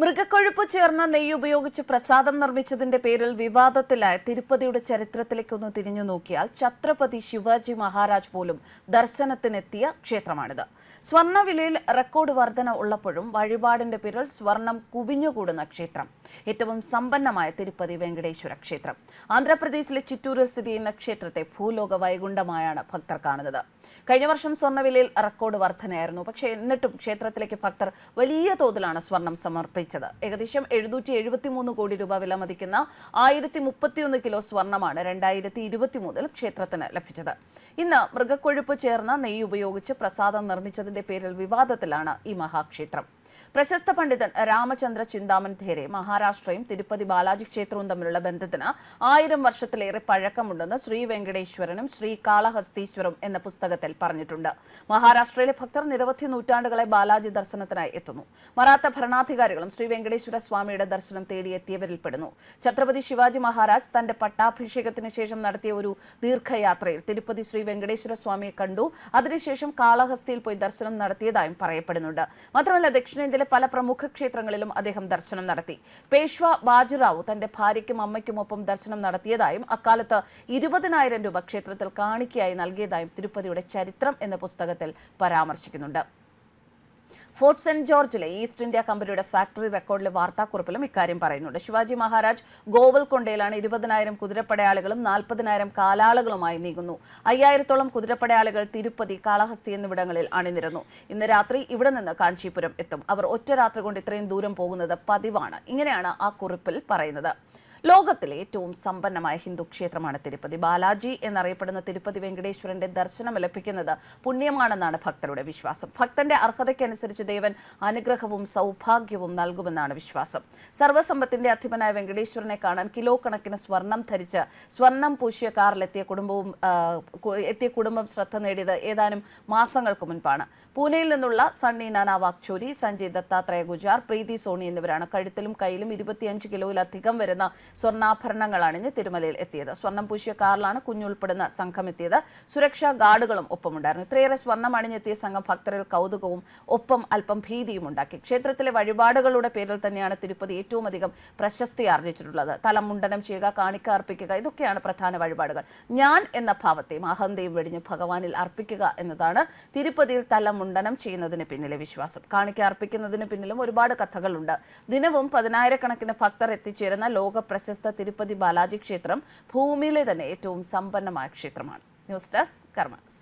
മൃഗക്കൊഴുപ്പ് ചേർന്ന നെയ്യ് ഉപയോഗിച്ച് പ്രസാദം നിർമ്മിച്ചതിന്റെ പേരിൽ വിവാദത്തിലായ തിരുപ്പതിയുടെ ചരിത്രത്തിലേക്കൊന്ന് തിരിഞ്ഞു നോക്കിയാൽ ഛത്രപതി ശിവാജി മഹാരാജ് പോലും ദർശനത്തിനെത്തിയ ക്ഷേത്രമാണിത്. സ്വർണവിലയിൽ റെക്കോർഡ് വർധന ഉള്ളപ്പോഴും വഴിപാടിന്റെ പേരിൽ സ്വർണം കുവിഞ്ഞുകൂടുന്ന ക്ഷേത്രം. ഏറ്റവും സമ്പന്നമായ തിരുപ്പതി വെങ്കടേശ്വര ക്ഷേത്രം. ആന്ധ്രാപ്രദേശിലെ ചിറ്റൂരിൽ സ്ഥിതി ചെയ്യുന്ന ക്ഷേത്രത്തെ ഭൂലോക വൈകുണ്ഠമായാണ് ഭക്തർ കാണുന്നത്. കഴിഞ്ഞ വർഷം സ്വർണവിലയിൽ റെക്കോർഡ് വർധനയായിരുന്നു. പക്ഷേ എന്നിട്ടും ക്ഷേത്രത്തിലേക്ക് ഭക്തർ വലിയ തോതിലാണ് സ്വർണം സമർപ്പിച്ചത്. ഏകദേശം എഴുന്നൂറ്റി എഴുപത്തിമൂന്ന് കോടി രൂപ വില മതിക്കുന്ന ആയിരത്തി മുപ്പത്തിയൊന്ന് കിലോ സ്വർണമാണ് രണ്ടായിരത്തി ഇരുപത്തിമൂന്നിൽ ക്ഷേത്രത്തിന് ലഭിച്ചത്. ഇന്ന് മൃഗക്കൊഴുപ്പ് ചേർന്ന നെയ്യ് ഉപയോഗിച്ച് പ്രസാദം നിർമ്മിച്ചതിന്റെ പേരിൽ വിവാദത്തിലാണ് ഈ മഹാക്ഷേത്രം പ്രശസ്ത പണ്ഡിതൻ രാമചന്ദ്ര ചിന്താമൻ ധേരെ മഹാരാഷ്ട്രയും തിരുപ്പതി ബാലാജി ക്ഷേത്രവും തമ്മിലുള്ള ബന്ധത്തിന് ആയിരം വർഷത്തിലേറെ പഴക്കമുണ്ടെന്ന് ശ്രീ വെങ്കടേശ്വരനും ശ്രീ കാളഹസ്തീശ്വരം എന്ന പുസ്തകത്തിൽ പറഞ്ഞിട്ടുണ്ട്. മഹാരാഷ്ട്രയിലെ ഭക്തർ നിരവധി നൂറ്റാണ്ടുകളെ ബാലാജി ദർശനത്തിനായി എത്തുന്നു. മറാത്ത ഭരണാധികാരികളും ശ്രീ വെങ്കടേശ്വര സ്വാമിയുടെ ദർശനം തേടിയെത്തിയവരിൽ പെടുന്നു ഛത്രപതി ശിവാജി മഹാരാജ് തന്റെ പട്ടാഭിഷേകത്തിന് ശേഷം നടത്തിയ ഒരു ദീർഘയാത്രയിൽ തിരുപ്പതി ശ്രീ വെങ്കടേശ്വര സ്വാമിയെ കണ്ടു. അതിനുശേഷം കാളഹസ്തിയിൽ പോയി ദർശനം നടത്തിയതായും പറയപ്പെടുന്നുണ്ട്. മാത്രമല്ല ദക്ഷിണേന്ത്യയിലെ പല പ്രമുഖ ക്ഷേത്രങ്ങളിലും അദ്ദേഹം ദർശനം നടത്തി. പേഷ്വ ബാജിറാവു തന്റെ ഭാര്യയ്ക്കും അമ്മയ്ക്കുമൊപ്പം ദർശനം നടത്തിയതായും അക്കാലത്ത് ഇരുപതിനായിരം രൂപ ക്ഷേത്രത്തിൽ കാണിക്കയായി നൽകിയതായും തിരുപ്പതിയുടെ ചരിത്രം എന്ന പുസ്തകത്തിൽ പരാമർശിക്കുന്നുണ്ട്. ഫോർട്ട് സെന്റ് ജോർജിലെ ഈസ്റ്റ് ഇന്ത്യ കമ്പനിയുടെ ഫാക്ടറി റെക്കോർഡിലെ വാർത്താക്കുറിപ്പിലും ഇക്കാര്യം പറയുന്നുണ്ട്. ശിവാജി മഹാരാജ് ഗോവൽക്കൊണ്ടയിലാണ് ഇരുപതിനായിരം കുതിരപ്പടയാളികളും നാൽപ്പതിനായിരം കാലാളുകളുമായി നീങ്ങുന്നു. അയ്യായിരത്തോളം കുതിരപ്പടയാളികൾ തിരുപ്പതി കാളഹസ്തി എന്നിവിടങ്ങളിൽ അണിനിരന്നു. ഇന്ന് രാത്രി ഇവിടെ നിന്ന് കാഞ്ചീപുരം എത്തും. അവർ ഒറ്റ രാത്രി കൊണ്ട് ഇത്രയും ദൂരം പോകുന്നത് പതിവാണ്. ഇങ്ങനെയാണ് ആ കുറിപ്പിൽ പറയുന്നത്. ലോകത്തിലെ ഏറ്റവും സമ്പന്നമായ ഹിന്ദു ക്ഷേത്രമാണ് തിരുപ്പതി. ബാലാജി എന്നറിയപ്പെടുന്ന തിരുപ്പതി വെങ്കടേശ്വരന്റെ ദർശനം ലഭിക്കുന്നത് പുണ്യമാണെന്നാണ് ഭക്തരുടെ വിശ്വാസം. ഭക്തന്റെ അർഹതയ്ക്കനുസരിച്ച് ദേവൻ അനുഗ്രഹവും സൗഭാഗ്യവും നൽകുമെന്നാണ് വിശ്വാസം. സർവസമ്പത്തിന്റെ അധിപനായ വെങ്കടേശ്വരനെ കാണാൻ കിലോ കണക്കിന് സ്വർണം ധരിച്ച് സ്വർണം പൂശിയ കാറിലെത്തിയ കുടുംബവും എത്തിയ കുടുംബം ശ്രദ്ധ നേടിയത് ഏതാനും മാസങ്ങൾക്ക് മുൻപാണ്. പൂനെയിൽ നിന്നുള്ള സണ്ണി നാനാ വാക്ചോരി സഞ്ജയ് ദത്താത്രേയ ഗുജാർ പ്രീതി സോണി എന്നിവരാണ്. കഴുത്തിലും കയ്യിലും ഇരുപത്തിയഞ്ച് കിലോയിലധികം വരുന്ന സ്വർണാഭരണങ്ങൾ അണിഞ്ഞ് തിരുമലയിൽ എത്തിയത്. സ്വർണം പൂശിയ കാറിലാണ് കുഞ്ഞുൾപ്പെടുന്ന സംഘം എത്തിയത്. സുരക്ഷാ ഗാർഡുകളും ഒപ്പമുണ്ടായിരുന്നു. ഇത്രയേറെ സ്വർണം അണിഞ്ഞെത്തിയ സംഘം ഭക്തരിൽ കൗതുകവും ഒപ്പം അല്പം ഭീതിയും ഉണ്ടാക്കി. ക്ഷേത്രത്തിലെ വഴിപാടുകളുടെ പേരിൽ തന്നെയാണ് തിരുപ്പതി ഏറ്റവും അധികം പ്രശസ്തി ആർജിച്ചിട്ടുള്ളത്. തലം മുണ്ടനം ചെയ്യുക കാണിക്ക അർപ്പിക്കുക ഇതൊക്കെയാണ് പ്രധാന വഴിപാടുകൾ. ഞാൻ എന്ന ഭാവത്തെയും അഹന്തയും വെടിഞ്ഞ് ഭഗവാനിൽ അർപ്പിക്കുക എന്നതാണ് തിരുപ്പതിയിൽ തലം മുണ്ടനം ചെയ്യുന്നതിന് പിന്നിലെ വിശ്വാസം. കാണിക്ക അർപ്പിക്കുന്നതിന് പിന്നിലും ഒരുപാട് കഥകളുണ്ട്. ദിനവും പതിനായിരക്കണക്കിന് ഭക്തർ എത്തിച്ചേരുന്ന ലോക പ്രശസ്ത തിരുപ്പതി ബാലാജി ക്ഷേത്രം ഭൂമിയിലെ തന്നെ ഏറ്റവും സമ്പന്നമായ ക്ഷേത്രമാണ്. News desk karmas